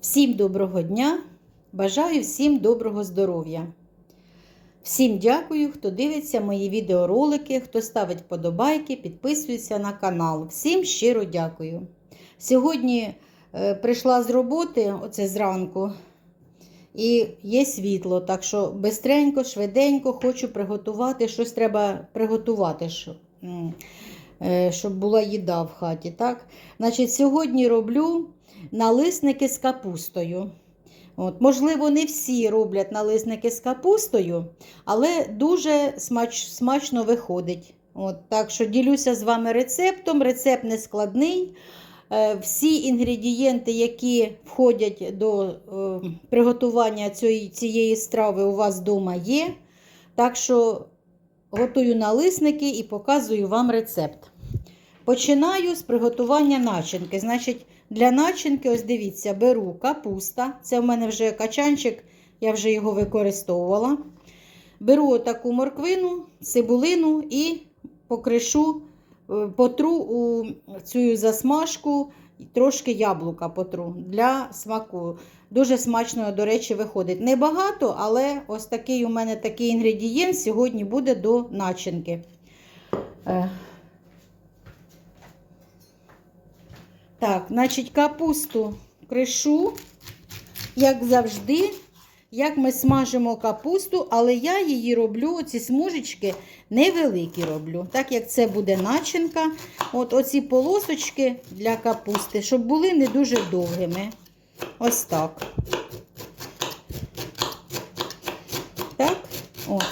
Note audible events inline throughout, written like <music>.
Всім доброго дня! Бажаю всім доброго здоров'я! Всім дякую, хто дивиться мої відеоролики, хто ставить вподобайки, підписується на канал. Всім щиро дякую. Сьогодні е, прийшла з роботи, оце зранку, і є світло, так що бистренько, швиденько хочу приготувати. Щось треба приготувати, щоб, е, щоб була їда в хаті. Так? Значить, Сьогодні роблю налисники з капустою. От, Можливо, не всі роблять налисники з капустою, але дуже смач, смачно виходить. От, Так що ділюся з вами рецептом. Рецепт не складний. Е, Всі інгредієнти, які входять до е, приготування цієї, цієї страви, у вас вдома є. Так що готую налисники і показую вам рецепт. Починаю з приготування начинки. Значить, для начинки, ось дивіться, беру капуста. Це в мене вже качанчик, я вже його використовувала. Беру таку морквину, цибулину і покришу, е, потру у цю засмажку, трошки яблука потру для смаку. Дуже смачно, до речі, виходить. Небагато, але ось такий у мене такий інгредієнт сьогодні буде до начинки. Так, значить, капусту кришу, як завжди, як ми смажимо капусту, але я її роблю, ці смужечки невеликі роблю. Так як це буде начинка, от оці полосочки для капусти, щоб були не дуже довгими. Ось так. Так, от.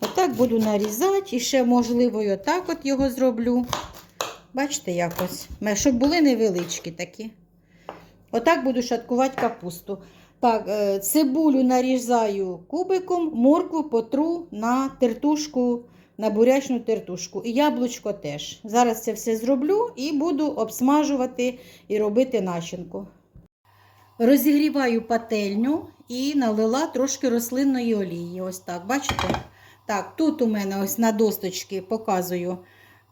Отак буду нарізати. І ще, можливо, отак от його зроблю. Бачите, якось, щоб були невеличкі такі. Отак буду шаткувати капусту. Так, е, цибулю нарізаю кубиком, моркву потру на тертушку, на бурячну тертушку. І яблучко теж. Зараз це все зроблю і буду обсмажувати і робити начинку. Розігріваю пательню і налила трошки рослинної олії. Ось так, бачите? Так, тут у мене ось на досточці показую.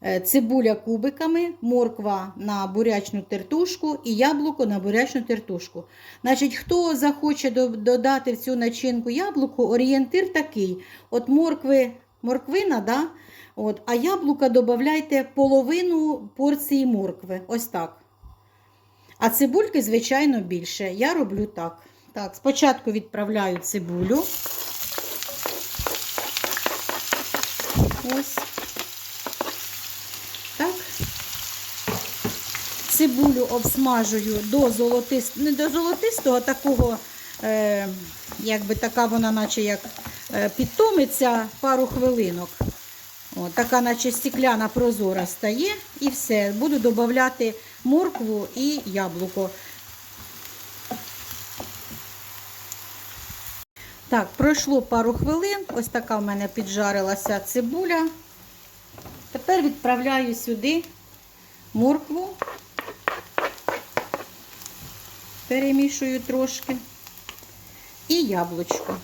Е, цибуля кубиками, морква на бурячну тертушку і яблуко на бурячну тертушку. Значить, Хто захоче додати в цю начинку яблуко, орієнтир такий: от моркви, морквина, да? от, а яблука додайте половину порції моркви. Ось так. А цибульки, звичайно, більше. Я роблю так. Так, Спочатку відправляю цибулю. Ось. Так. Цибулю обсмажую до золотистого, не до золотистого, такого, е, якби така вона, наче як е, підтомиться пару хвилинок. О, така, наче стікляна прозора стає. І все. Буду додати моркву і яблуко. Так, пройшло пару хвилин. Ось така в мене піджарилася цибуля. Тепер відправляю сюди моркву, перемішую трошки і яблучко.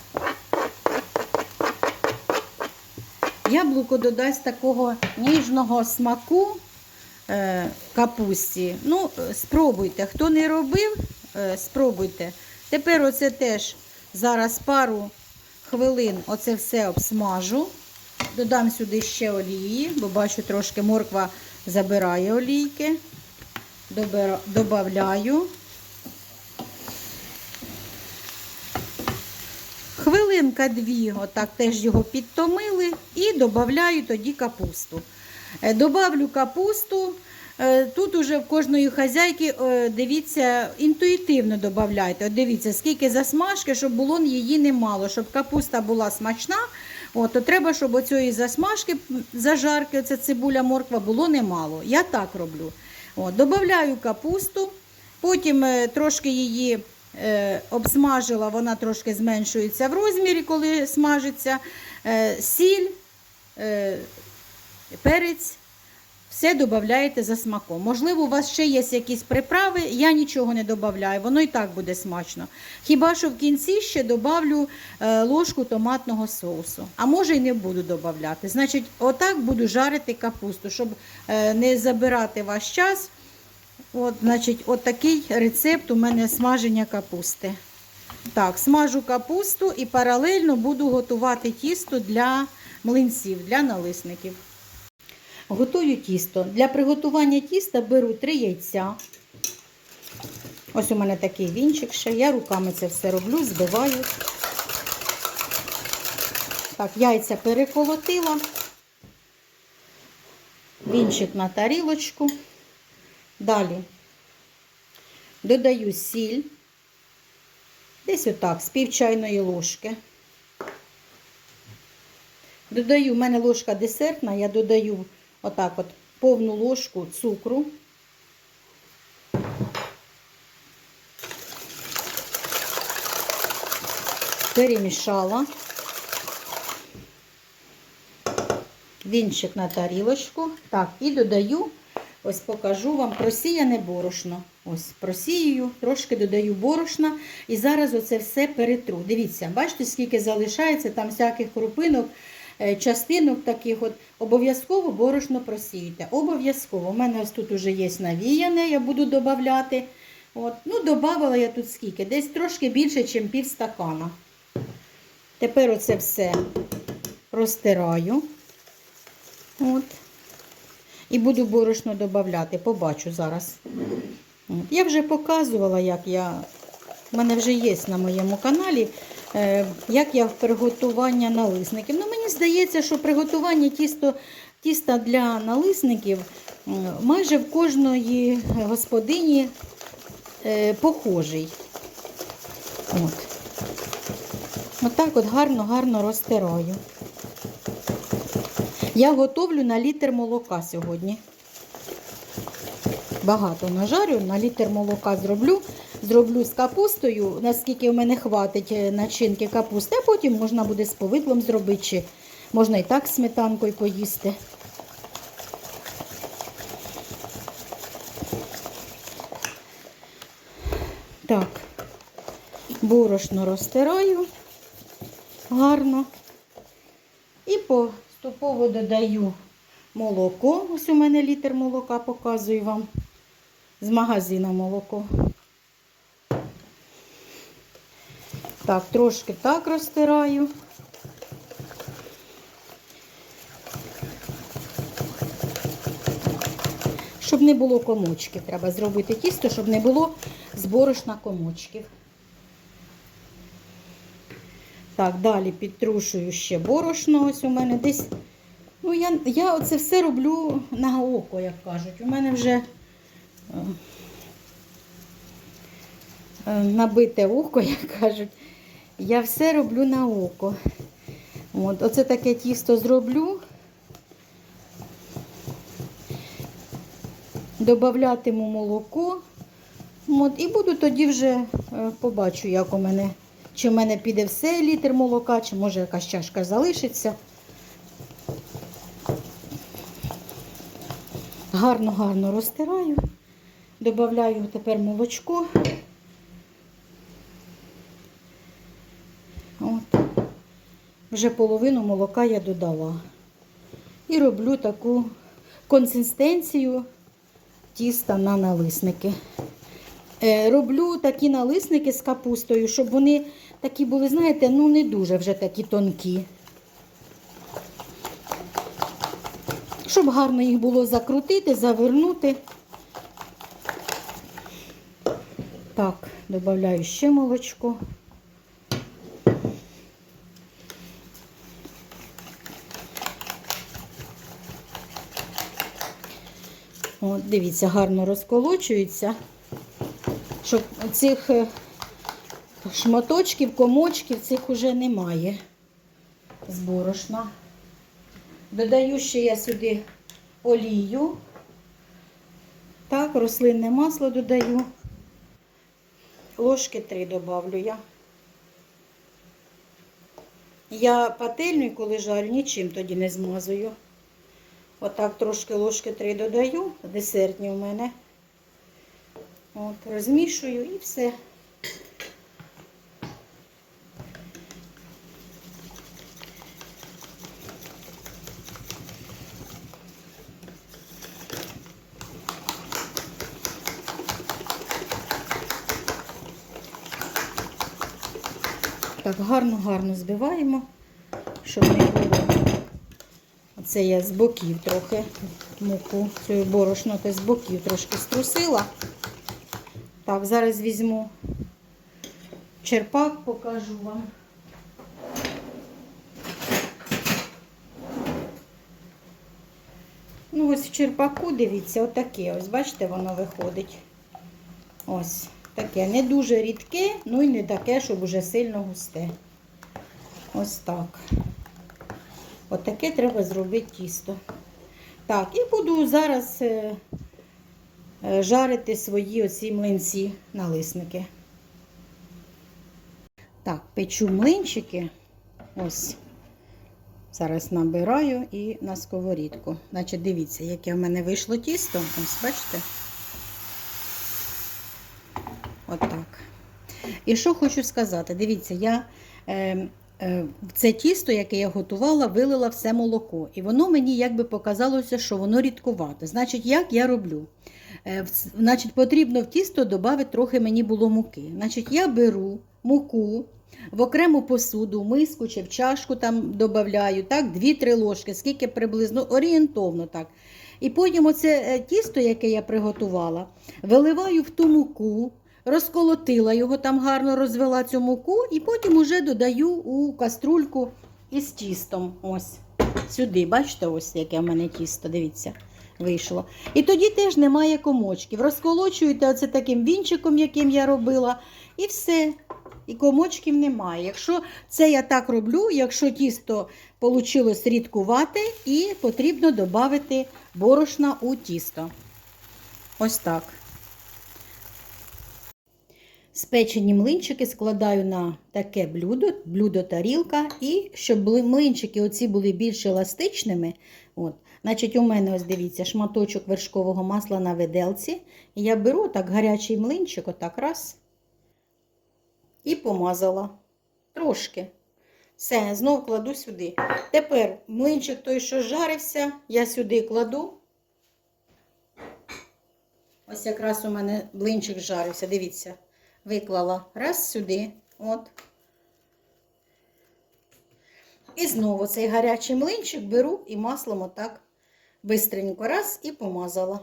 Яблуко додасть такого ніжного смаку е, капусті. Ну, спробуйте. Хто не робив, е, спробуйте. Тепер оце теж зараз пару хвилин оце все обсмажу. Додам сюди ще олії, бо бачу, трошки морква забирає олійки. Добавляю. Хвилинка-дві, отак теж його підтомили, і додаю тоді капусту. Е, добавлю капусту. Е, тут уже в кожної хазяйки, е, дивіться, інтуїтивно додавайте. Дивіться, скільки засмажки, щоб було її немало, щоб капуста була смачна. От, то Треба, щоб оцієї засмажки, зажарки, оця цибуля, морква було немало. Я так роблю. От, Добавляю капусту, потім трошки її обсмажила, вона трошки зменшується в розмірі, коли смажиться. Е, сіль, е, перець. Все додаєте за смаком. Можливо, у вас ще є якісь приправи, я нічого не додаю, воно і так буде смачно. Хіба що в кінці ще додавлю е, ложку томатного соусу. А може й не буду додавати. Значить, отак буду жарити капусту, щоб е, не забирати ваш час. От, значить, от такий рецепт у мене смаження капусти. Так, смажу капусту і паралельно буду готувати тісто для млинців, для налисників. Готую тісто. Для приготування тіста беру 3 яйця. Ось у мене такий вінчик ще. Я руками це все роблю, збиваю. Так, яйця переколотила. Вінчик на тарілочку. Далі додаю сіль. Десь отак, з пів чайної ложки. Додаю, в мене ложка десертна, я додаю отак от повну ложку цукру. Перемішала. Вінчик на тарілочку. Так, і додаю, ось покажу вам просіяне борошно. Ось просію, трошки додаю борошна. І зараз оце все перетру. Дивіться, бачите, скільки залишається там всяких крупинок, е, частинок таких. от. Обов'язково борошно просіюйте. Обов'язково. У мене ось тут вже є навіяне, я буду додавати. От. Ну, додавала я тут скільки? Десь трошки більше, ніж пів стакана. Тепер оце все розтираю. От. І буду борошно додавати, побачу зараз. От. Я вже показувала, як я. У мене вже є на моєму каналі, е, як я в приготування налисників. Ну, мені здається, що приготування тісто, тіста для налисників майже в кожної господині е, похожий. От. Отак от гарно-гарно розтираю. Я готовлю на літр молока сьогодні. Багато нажарю, на літр молока зроблю. Зроблю з капустою, наскільки в мене хватить е, начинки капусти, а потім можна буде з повидлом зробити, чи можна і так сметанкою поїсти. Так, борошно розтираю гарно. І поступово додаю молоко. Ось у мене літр молока, показую вам з магазину молоко. Так, трошки так розтираю. Щоб не було комочків. Треба зробити тісто, щоб не було з борошна комочків. Так, далі підтрушую ще борошно. Ось у мене десь. Ну, я я оце все роблю на око, як кажуть. У мене вже е, е, набите око, <laughs> як кажуть. Я все роблю на око. От, Оце таке тісто зроблю. Добавлятиму молоко. От, і буду тоді вже е, побачу, як у мене. Чи в мене піде все літр молока, чи може якась чашка залишиться. Гарно-гарно розтираю. Добавляю тепер молочко. От. Вже половину молока я додала. І роблю таку консистенцію тіста на налисники. Е, Роблю такі налисники з капустою, щоб вони такі були, знаєте, ну не дуже вже такі тонкі. Щоб гарно їх було закрутити, завернути. Так, додаю ще молочко. От, дивіться, гарно розколочується, щоб цих е, шматочків, комочків цих уже немає з борошна. Додаю ще я сюди олію. Так, рослинне масло додаю. Ложки три додавлю я. Я пательню, коли жарю, нічим тоді не змазую. Отак трошки ложки три додаю, десертні у мене. От, розмішую і все. Гарно-гарно збиваємо, щоб не було. Оце я з боків трохи муку, цю борошно з боків трошки струсила. Так, зараз візьму черпак, покажу вам. Ну, ось в черпаку, дивіться, отаке. Ось, бачите, воно виходить. Ось таке. Не дуже рідке, ну і не таке, щоб уже сильно густе. Ось так. Отаке треба зробити тісто. Так, і буду зараз е, е, жарити свої оці млинці налисники. Так, печу млинчики. Ось. Зараз набираю і на сковорідку. Значить, дивіться, яке в мене вийшло тісто. Ось, бачите? Отак. І що хочу сказати, дивіться, я е, е, це тісто, яке я готувала, вилила все молоко. І воно мені якби показалося, що воно рідкувате. Значить, як я роблю? Е, значить, потрібно в тісто додати трохи мені було муки. Значить, я беру муку. В окрему посуду, миску чи в чашку там додаю, так, 2-3 ложки, скільки приблизно орієнтовно так. І потім оце е, тісто, яке я приготувала, виливаю в ту муку, розколотила його, там гарно розвела цю муку, і потім уже додаю у каструльку із тістом. Ось сюди, бачите, ось яке в мене тісто, дивіться, вийшло. І тоді теж немає комочків. Розколочуєте оце таким вінчиком, яким я робила, і все. І комочків немає. Якщо це я так роблю, якщо тісто вийшло рідкувати, і потрібно додати борошна у тісто. Ось так. Спечені млинчики складаю на таке блюдо, блюдо тарілка, і щоб млинчики оці були більш еластичними. От, значить, у мене ось дивіться, шматочок вершкового масла на виделці. Я беру так гарячий млинчик, отак раз. І помазала. Трошки. Все, знов кладу сюди. Тепер млинчик той, що жарився, я сюди кладу. Ось якраз у мене блинчик жарився, дивіться. Виклала раз сюди. От. І знову цей гарячий млинчик беру і маслом отак бистренько раз і помазала.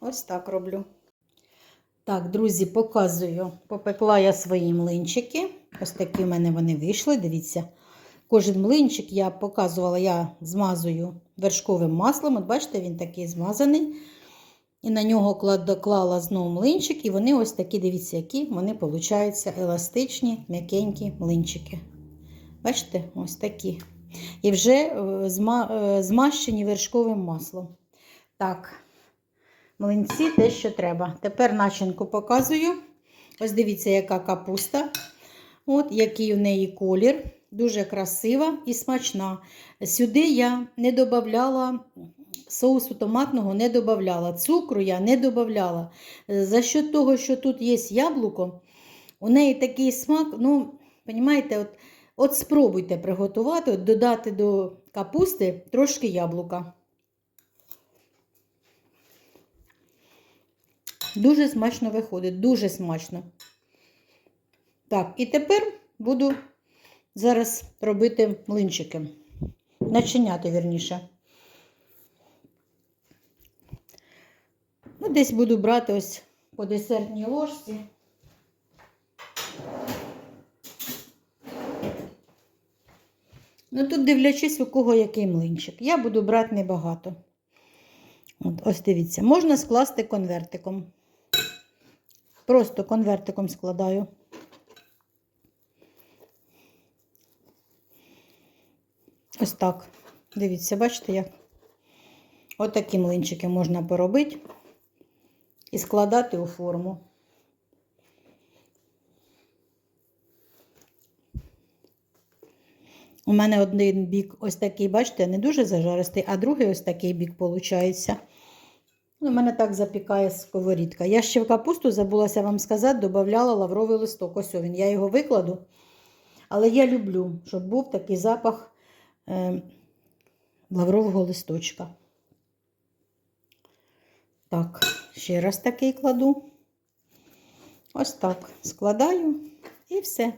Ось так роблю. Так, друзі, показую. Попекла я свої млинчики. Ось такі в мене вони вийшли. Дивіться. Кожен млинчик я показувала, я змазую вершковим маслом. От бачите, він такий змазаний. І на нього доклала знову млинчик, і вони ось такі, дивіться, які вони получаються еластичні, м'якенькі млинчики. Бачите, ось такі. І вже е, е, змащені вершковим маслом. Так, млинці те, що треба. Тепер начинку показую. Ось дивіться, яка капуста. От, який у неї колір. Дуже красива і смачна. Сюди я не додавала соусу томатного, не додавала. Цукру я не додавала. За що того, що тут є яблуко, у неї такий смак, ну, розумієте, от, от спробуйте приготувати, от додати до капусти трошки яблука. Дуже смачно виходить, дуже смачно. Так, і тепер буду зараз робити млинчики. Начиняти, вірніше. Ну, десь буду брати ось по десертній ложці. Ну, тут дивлячись, у кого який млинчик. Я буду брати небагато. От, ось дивіться, можна скласти конвертиком. Просто конвертиком складаю. Ось так. Дивіться, бачите, як? Отакі млинчики можна поробити і складати у форму. У мене один бік ось такий, бачите, не дуже зажаристий, а другий ось такий бік виходить. У мене так запікає сковорідка. Я ще в капусту забулася вам сказати, додавала лавровий листок. Ось він, я його викладу. Але я люблю, щоб був такий запах е, лаврового листочка. Так, ще раз такий кладу. Ось так складаю і все.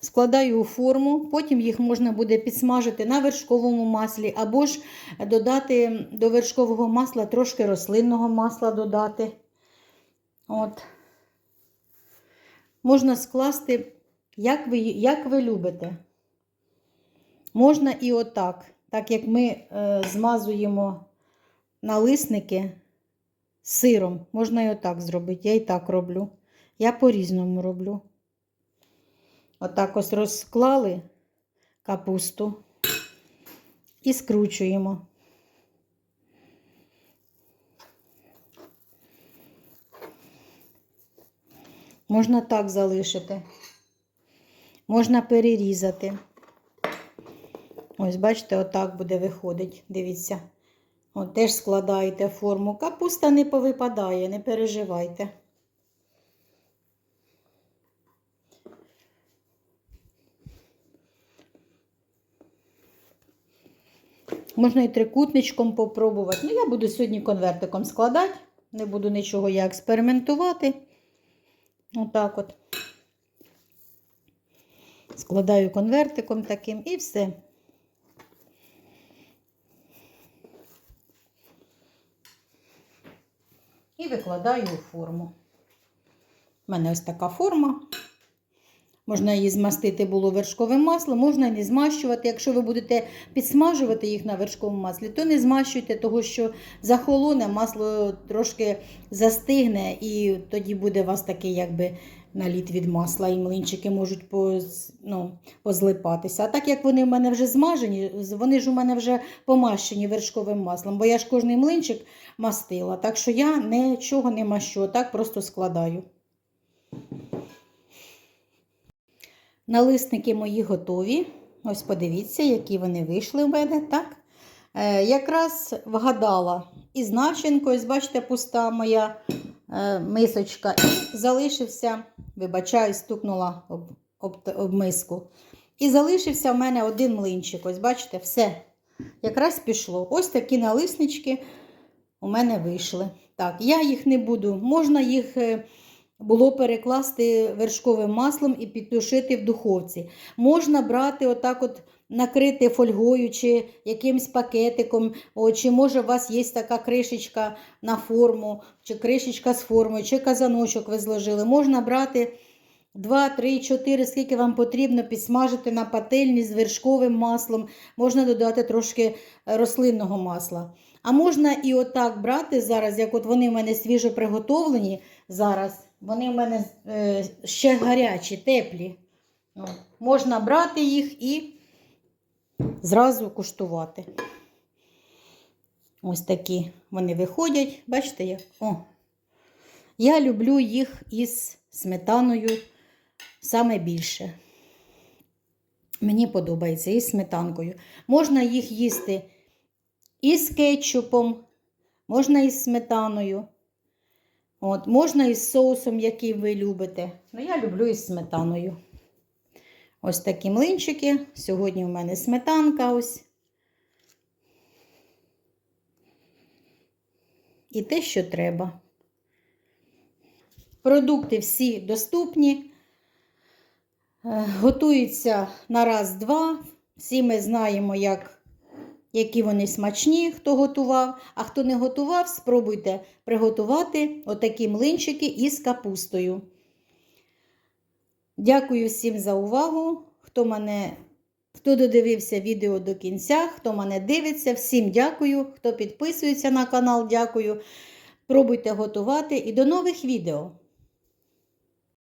Складаю у форму, потім їх можна буде підсмажити на вершковому маслі, або ж додати до вершкового масла трошки рослинного масла додати. От. Можна скласти, як ви, як ви любите. Можна і отак, так як ми е, змазуємо налисники сиром, можна і отак зробити. Я і так роблю. Я по-різному роблю. Отак ось розклали капусту і скручуємо. Можна так залишити. Можна перерізати. Ось, бачите, отак буде виходить. Дивіться. От теж складаєте форму. Капуста не повипадає, не переживайте. Можна і трикутничком попробувати. Ну, я буду сьогодні конвертиком складати. Не буду нічого я експериментувати. Отак от. Складаю конвертиком таким і все. І викладаю у форму. У мене ось така форма. Можна її змастити було вершковим маслом, можна не змащувати. Якщо ви будете підсмажувати їх на вершковому маслі, то не змащуйте, тому що захолоне, масло трошки застигне, і тоді буде у вас такий якби наліт від масла, і млинчики можуть поз, ну, позлипатися. А так як вони в мене вже змажені, вони ж у мене вже помащені вершковим маслом, бо я ж кожний млинчик мастила. Так що я нічого не мащу, так просто складаю. Налисники мої готові. Ось подивіться, які вони вийшли в мене. так? Е, якраз вгадала із начинкою, бачите, пуста моя мисочка. І залишився, вибачаю, стукнула об, об, об миску. І залишився в мене один млинчик. Ось бачите, все. Якраз пішло. Ось такі налиснички у мене вийшли. Так, я їх не буду. Можна їх. Е, було перекласти вершковим маслом і підтушити в духовці. Можна брати, отак от накрити фольгою чи якимсь пакетиком, о, чи може у вас є така кришечка на форму, чи кришечка з формою, чи казаночок ви зложили. Можна брати 2, 3, 4, скільки вам потрібно, підсмажити на пательні з вершковим маслом, можна додати трошки рослинного масла. А можна і отак брати зараз, як от вони в мене свіжо приготовлені зараз. Вони в мене е, ще гарячі, теплі. Можна брати їх і зразу куштувати. Ось такі вони виходять. Бачите, як? О. Я люблю їх із сметаною саме більше. Мені подобається із сметанкою. Можна їх їсти із кетчупом, можна із сметаною. От, Можна із соусом, який ви любите. Ну, я люблю із сметаною. Ось такі млинчики. Сьогодні у мене сметанка ось. І те, що треба. Продукти всі доступні. Е, Готуються на раз-два. Всі ми знаємо, як які вони смачні, хто готував. А хто не готував, спробуйте приготувати отакі млинчики із капустою. Дякую всім за увагу. Хто мене, хто додивився відео до кінця, хто мене дивиться, всім дякую, хто підписується на канал, дякую. Пробуйте готувати і до нових відео!